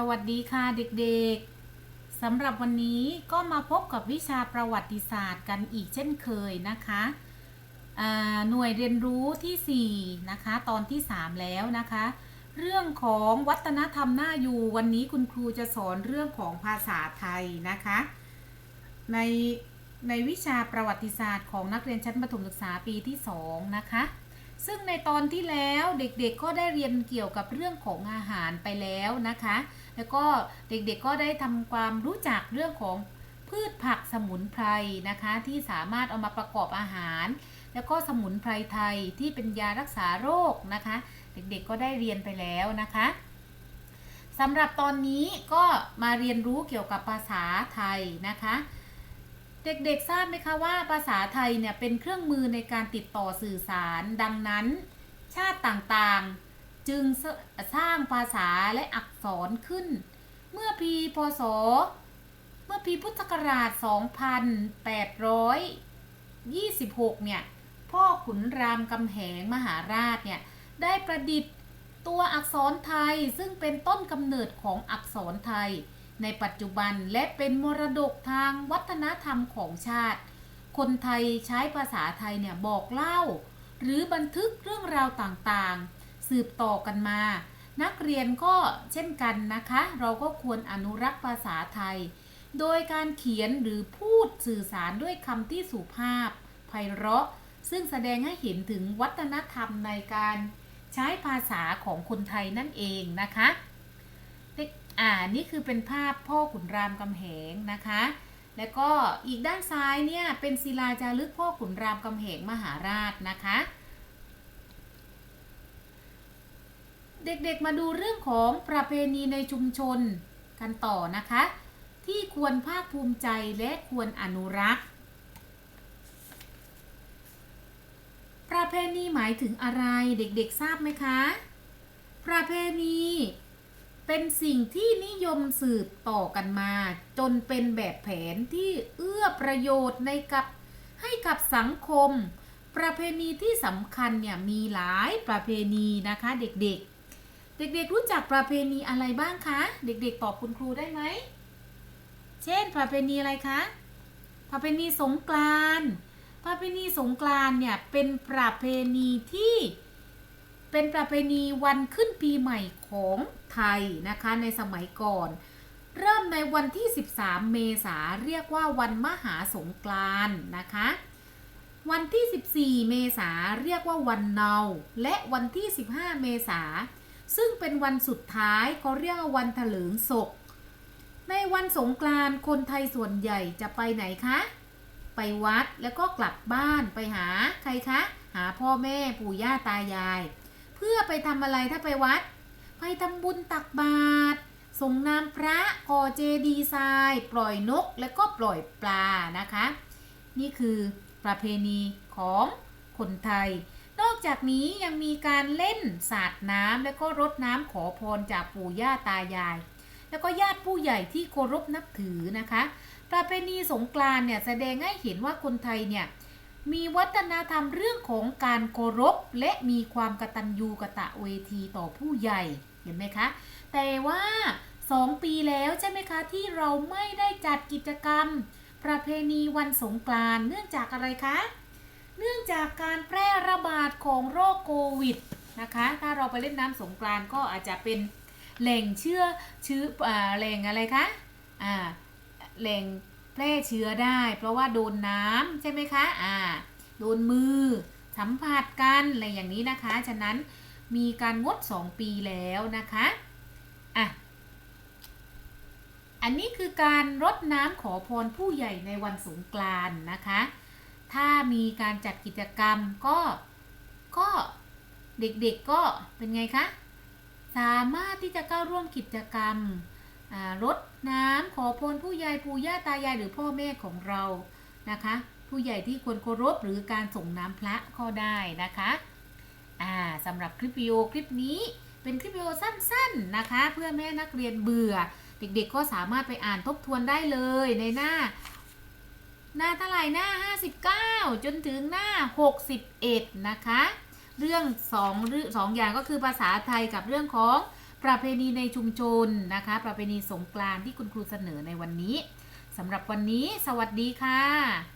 สวัสดีค่ะเด็กๆ สำหรับวันนี้ก็มาพบกับวิชาประวัติศาสตร์กันอีกเช่นเคยนะคะหน่วยเรียนรู้ทีสี่4 นะคะ ตอนที่ 3 แล้วนะคะ เรื่องของวัฒนธรรมหน่าอยู่วันนี้คุณครูจะสอนเรื่องของภาษาไทยนะคะ ในในวิชาประวัติศาสตร์ของนักเรียนชั้นประถมศึกษาปีที่ 2 นะคะ ซึ่งในตอนที่แล้วเด็กๆก็ได้เรียนเกี่ยวกับเรื่องของอาหารไปแล้วนะคะ แล้วก็เด็กๆก็ได้ทำความรู้จักเรื่องของพืชผักสมุนไพรนะคะ ที่สามารถเอามาประกอบอาหาร แล้วก็สมุนไพรไทยที่เป็นยารักษาโรคนะคะ เด็กๆก็ได้เรียนไปแล้วนะคะสำหรับตอนนี้ก็มาเรียนรู้เกี่ยวกับภาษาไทยนะคะ เด็กๆทราบไหมคะว่าภาษาไทยเนี่ยเป็นเครื่องมือในการติดต่อสื่อสาร ดังนั้น ชาติต่างๆจึงสสร้างภาษาและอักษรขึ้น เมื่อปีพศ เมื่อปีพุทธศักราช 2826 เนี่ย พ่อขุนรามคำแหงมหาราชเนี่ย ได้ประดิษฐ์ตัวอักษรไทยซึ่งเป็นต้นกำเนิดของอักษรไทย ในปัจจุบันและเป็นมรดกทางวัฒนธรรมของชาติ คนไทยใช้ภาษาไทยเนี่ยบอกเล่า หรือบันทึกเรื่องราวต่างๆ สืบต่อกันมา นักเรียนก็เช่นกันนะคะ เราก็ควรอนุรักษ์ภาษาไทย โดยการเขียนหรือพูดสื่อสารด้วยคำที่สุภาพไพเราะ ซึ่งแสดงให้เห็นถึงวัฒนธรรมในการใช้ภาษาของคนไทยนั่นเองนะคะ เด็กอ่านี่คือเป็นภาพพ่อขุนรามคำแหงนะคะ แล้วก็อีกด้านซ้ายเนี่ยเป็นศิลาจารึกพ่อขุนรามคำแหงมหาราชนะคะ เด็กๆมาดูเรื่องของประเพณีในชุมชนกันต่อนะคะ ที่ควรภาคภูมิใจและควรอนุรักษ์ ประเพณีหมายถึงอะไรเด็กๆทราบไหมคะ ประเพณี เป็นสิ่งที่นิยมสืบต่อกันมา จนเป็นแบบแผนที่เอื้อประโยชน์ในกับให้กับสังคม ประเพณีที่สำคัญเนี่ยมีหลายประเพณีนะคะเด็กๆ เด็กๆรู้จักประเพณีอะไรบ้างคะ เด็กๆตอบคุณครูได้ไหม เช่น ประเพณีอะไรคะ ประเพณีสงกรานต์ประเพณีสงกรานต์เนี่ยเป็นประเพณีที่ เป็นประเพณีวันขึ้นปีใหม่ของไทยนะคะในสมัยก่อน เริ่มในวันที่ 13 เมษาเรียกว่าวันมหาสงกรานต์นะคะ วันที่ 14 เมษาเรียกว่าวันเนาและวันที่ 15 เมษาซึ่งเป็นวันสุดท้ายเขาเรียกว่าวันถลิงศก ในวันสงกรานต์คนไทยส่วนใหญ่จะไปไหนคะ ไปวัดแล้วก็กลับบ้านไปหาใครคะ หาพ่อแม่ปู่ย่าตายาย เพื่อไปทำอะไรถ้าไปวัด ไปทำบุญตักบาตรส่งน้ำพระก่อเจดีทรายปล่อยนกและก็ปล่อยปลานะคะ นี่คือประเพณีของคนไทย นอกจากนี้ยังมีการเล่นสาดน้ำและก็รดน้ำขอพรจากปู่ย่าตายาย แล้วก็ญาติผู้ใหญ่ที่เคารพนับถือนะคะ ประเพณีสงกรานเนี่ยแสดงให้เห็นว่าคนไทยเนี่ย มีวัฒนธรรมเรื่องของการเคารพและมีความกตัญญูกะตะเวทีต่อผู้ใหญ่เห็นไหมคะ แต่ว่าสองปีแล้วใช่ไหมคะที่เราไม่ได้จัดกิจกรรม ประเพณีวันสงกรานต์เนื่องจากอะไรคะ เนื่องจากการแพร่ระบาดของโรคโควิดนะคะ ถ้าเราไปเล่นน้ำสงกรานต์ก็อาจจะเป็นแหล่งเชื้อชื้อแหล่งอะไรคะแหล่ง แพร่เชื้อได้ เพราะว่าโดนน้ำใช่ไหมคะอ่าโดนมือสัมผัสกันอะไรอย่างนี้นะคะ ฉะนั้นมีการงด 2 ปีแล้วนะคะอะอันนี้คือการรดน้ำขอพรผู้ใหญ่ในวันสงกรานต์นะคะ ถ้ามีการจัดกิจกรรมก็ก็เด็กๆก็เป็นไงคะ สามารถที่จะเข้าร่วมกิจกรรม รดน้ำขอพรผู้ใหญ่ปู่ย่าตายายหรือพ่อแม่ของเรานะคะ ผู้ใหญ่ที่ควรเคารพหรือการส่งน้ำพระก็ได้นะคะอ่าสำหรับคลิปวิดีโอคลิปนี้เป็นคลิปวิดีโอสั้นๆนะคะ เพื่อแม่นักเรียนเบื่อ เด็กๆก็สามารถไปอ่านทบทวนได้เลยในหน้า หน้าเท่าไหร่หน้า 59 จนถึงหน้า 61 นะคะ เรื่องสองเรื่องสองอย่างก็คือภาษาไทยกับเรื่องของ ประเพณีในชุมชนนะคะ ประเพณีสงกรานต์ที่คุณครูเสนอในวันนี้สำหรับวันนี้ สวัสดีค่ะ